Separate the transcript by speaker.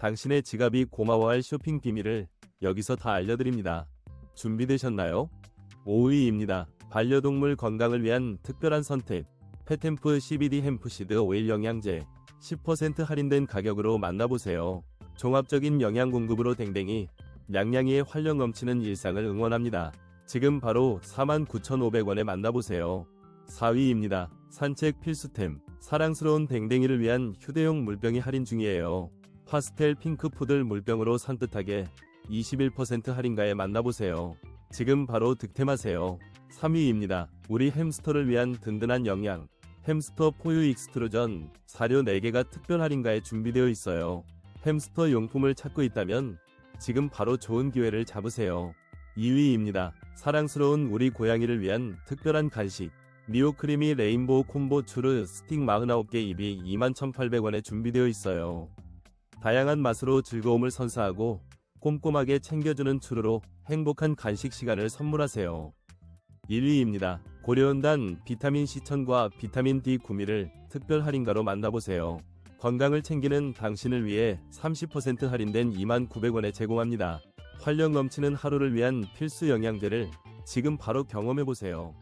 Speaker 1: 당신의 지갑이 고마워할 쇼핑 비밀을 여기서 다 알려드립니다. 준비되셨나요? 5위입니다. 반려동물 건강을 위한 특별한 선택. 페템프 CBD 햄프시드 오일 영양제 10% 할인된 가격으로 만나보세요. 종합적인 영양 공급으로 댕댕이 냥냥이의 활력 넘치는 일상을 응원합니다. 지금 바로 49,500원에 만나보세요. 4위입니다. 산책 필수템. 사랑스러운 댕댕이를 위한 휴대용 물병이 할인 중이에요. 파스텔 핑크 푸들 물병으로 산뜻하게 21% 할인가에 만나보세요. 지금 바로 득템하세요. 3위입니다. 우리 햄스터를 위한 든든한 영양. 햄스터 포유 익스트루전 사료 4개가 특별 할인가에 준비되어 있어요. 햄스터 용품을 찾고 있다면 지금 바로 좋은 기회를 잡으세요. 2위입니다. 사랑스러운 우리 고양이를 위한 특별한 간식. 미오크리미 레인보우 콤보 추르 스틱 49개 입이 21,800원에 준비되어 있어요. 다양한 맛으로 즐거움을 선사하고 꼼꼼하게 챙겨주는 추르로 행복한 간식 시간을 선물하세요. 1위입니다. 고려온단 비타민 C1000과 비타민 D 구미를 특별 할인가로 만나보세요. 건강을 챙기는 당신을 위해 30% 할인된 29,900원에 제공합니다. 활력 넘치는 하루를 위한 필수 영양제를 지금 바로 경험해보세요.